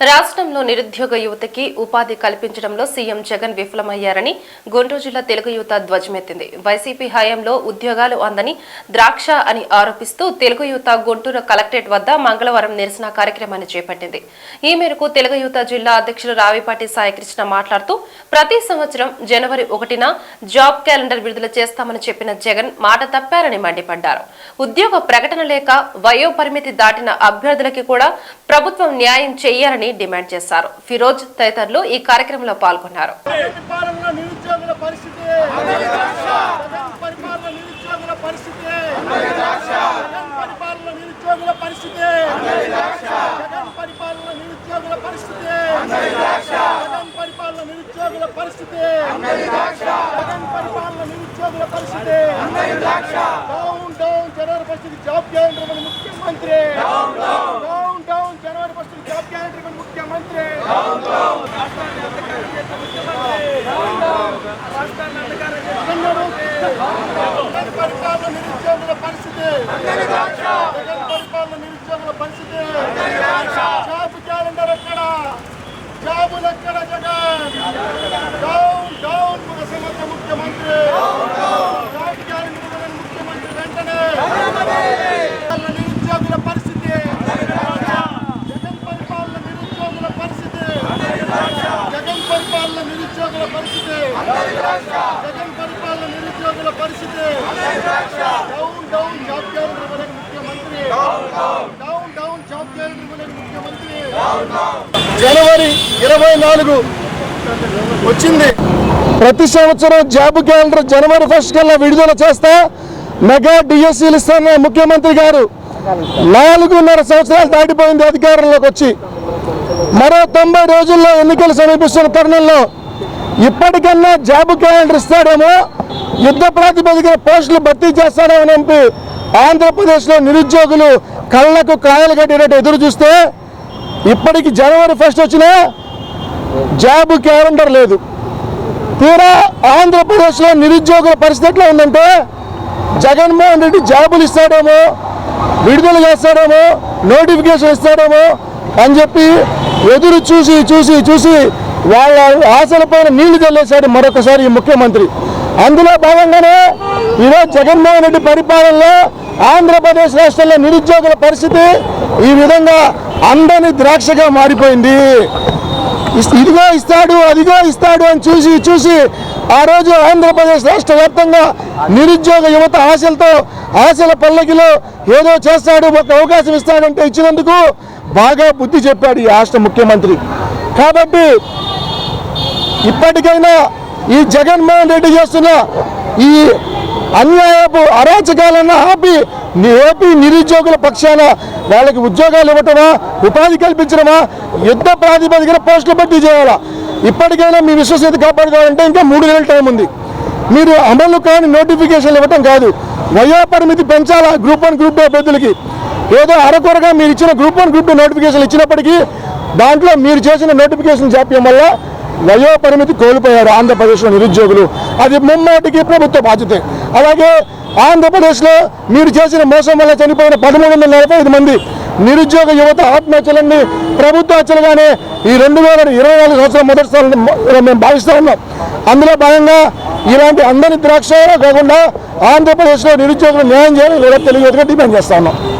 రాష్ట్రంలో నిరుద్యోగ యువతకి ఉపాధి కల్పించడంలో సీఎం జగన్ విఫలమయ్యారని గుంటూరు జిల్లా తెలుగు యువత ధ్వజమెత్తింది. వైసీపీ హయాంలో ఉద్యోగాలు అందని ద్రాక్ష అని ఆరోపిస్తూ తెలుగు యువత గుంటూరు కలెక్టరేట్ వద్ద మంగళవారం నిరసన కార్యక్రమాన్ని చేపట్టింది. ఈ మేరకు తెలుగు యువత జిల్లా అధ్యక్షులు రావిపాటి సాయికృష్ణ మాట్లాడుతూ ప్రతి సంవత్సరం జనవరి ఒకటిన జాబ్ క్యాలెండర్ విడుదల చేస్తామని చెప్పిన జగన్ మాట తప్పారని మండిపడ్డారు. ఉద్యోగ ప్రకటన లేక వయో పరిమితి దాటిన అభ్యర్థులకి కూడా ప్రభుత్వం న్యాయం చేయాలని డిమాండ్ చేశారు. ఫిరోజ్ తదితరులు ఈ కార్యక్రమంలో పాల్గొన్నారు. పరిపాలన నిరుద్యోగుల పరిస్థితి. జగన్ పరిపాలన నిరుద్యోగుల పరిస్థితి. పరిపాలన పరిస్థితి. పరిపాలన పరిస్థితి. పరిపాలన పరిస్థితి. డౌన్ డౌన్ పరిస్థితి. జాబ్ క్యాలెండర్ మన ముఖ్యమంత్రి డౌన్ డౌన్ జనవరి పరిస్థితి జాబ్ క్యాలెండర్ మన ముఖ్యమంత్రి జగన్ పరిపాలన నిరుద్యోగుల పరిస్థితి. జగన్ పరిపాలన నిరుద్యోగుల పరిస్థితి. జాబ్ క్యాలెండర్ ఎక్కడ? జాబులు ఎక్కడ జగన్? డౌన్ డౌన్ సమర్థ ముఖ్యమంత్రి జాబ్ క్యాలెండర్ జగన్ ముఖ్యమంత్రి వెంటనే పరిపాలన నిరుద్యోగుల పరిస్థితి జగన్ పరిపాలన నిరుద్యోగుల పరిస్థితి జగన్ పరిపాలన నిరుద్యోగుల పరిస్థితి జగన్ పరిపాలన నిరుద్యోగుల పరిస్థితి. డౌన్ డౌన్ జాబ్ క్యాలెండర్ ముఖ్యమంత్రి. డౌన్ డౌన్ జాబ్ క్యాలెండర్ ముఖ్యమంత్రి. జనవరి ఇరవై నాలుగు వచ్చింది. ప్రతి సంవత్సరం జాబ్ క్యాలెండర్ జనవరి ఫస్ట్ కల్లా విడుదల చేస్తా మెగా డిఎస్సీలు ఇస్తాన ముఖ్యమంత్రి గారు. నాలుగున్నర సంవత్సరాలు దాటిపోయింది అధికారంలోకి వచ్చి. మరో తొంభై రోజుల్లో ఎన్నికలు సమీపిస్తున్న తరుణంలో ఇప్పటికన్నా జాబ్ క్యాలెండర్ ఇస్తాడేమో యుద్ధ ప్రాతిపదికన పోస్టులు భర్తీ చేస్తాడేమో అని ఆంధ్రప్రదేశ్లో నిరుద్యోగులు కళ్ళకు కాయలు కట్టినట్టు ఎదురు చూస్తే ఇప్పటికి జనవరి ఫస్ట్ వచ్చినా జాబ్ క్యాలెండర్ లేదు. తీరా ఆంధ్రప్రదేశ్లో నిరుద్యోగుల పరిస్థితి ఎట్లా ఉందంటే జగన్మోహన్ రెడ్డి జాబులు ఇస్తాడేమో విడుదల చేస్తాడేమో నోటిఫికేషన్ ఇస్తాడేమో అని చెప్పి ఎదురు చూసి చూసి చూసి వాళ్ళ ఆశలపైన నీళ్ళు చల్లేశాడు మరొకసారి ఈ ముఖ్యమంత్రి. అందులో భాగంగానే ఈరోజు జగన్మోహన్ రెడ్డి పరిపాలనలో ఆంధ్రప్రదేశ్ రాష్ట్రంలో నిరుద్యోగుల పరిస్థితి ఈ విధంగా అందని ద్రాక్షగా మారిపోయింది. ఇదిగో ఇస్తాడు అదిగో ఇస్తాడు అని చూసి చూసి ఆ రోజు ఆంధ్రప్రదేశ్ రాష్ట్ర వ్యాప్తంగా నిరుద్యోగ యువత ఆశలతో ఆశల పల్లకిలో ఏదో చేస్తాడు ఒక అవకాశం ఇస్తాడంటే ఇచ్చినందుకు బాగా బుద్ధి చెప్పాడు ఈ రాష్ట్ర ముఖ్యమంత్రి. కాబట్టి ఇప్పటికైనా ఈ జగన్మోహన్ రెడ్డి చేస్తున్న ఈ అన్యాయపు అరాచకాలను ఆపి ఏపీ నిరుద్యోగుల పక్షాన వాళ్ళకి ఉద్యోగాలు ఇవ్వటమా ఉపాధి కల్పించడమా యుద్ధ ప్రాతిపదికన పోస్టులు భర్తీ చేయాలా? ఇప్పటికైనా మీ విశ్వసనీయత కాపాడుకోవాలంటే ఇంకా మూడు నెలల టైం ఉంది. మీరు అమలు కాని నోటిఫికేషన్లు ఇవ్వటం కాదు. వయోపరిమితి పెంచాలా గ్రూప్ వన్ గ్రూప్ టూ అభ్యర్థులకి? ఏదో అరకొరగా మీరు ఇచ్చిన గ్రూప్ వన్ గ్రూప్ టూ నోటిఫికేషన్లు ఇచ్చినప్పటికీ దాంట్లో మీరు చేసిన నోటిఫికేషన్ జాప్యం వల్ల వయోపరిమితి కోల్పోయారు ఆంధ్రప్రదేశ్లో నిరుద్యోగులు. అది ముమ్మాటికి ప్రభుత్వ బాధ్యతే. అలాగే ఆంధ్రప్రదేశ్లో మీరు చేసిన మోసం వల్ల చనిపోయిన పదమూడు వందల నలభై ఐదు మంది నిరుద్యోగ యువత ఆత్మహత్యలన్నీ ప్రభుత్వ హత్యలుగానే ఈ రెండు వేల ఇరవై నాలుగు సంవత్సరం మొదటి స్థానంలో మేము భావిస్తూ ఉన్నాం. అందులో భాగంగా ఇలాంటి అందరి ద్రాక్ష కాకుండా ఆంధ్రప్రదేశ్లో నిరుద్యోగులు న్యాయం చేయాలని లేదా తెలియజేయగా డిమాండ్ చేస్తా ఉన్నాం.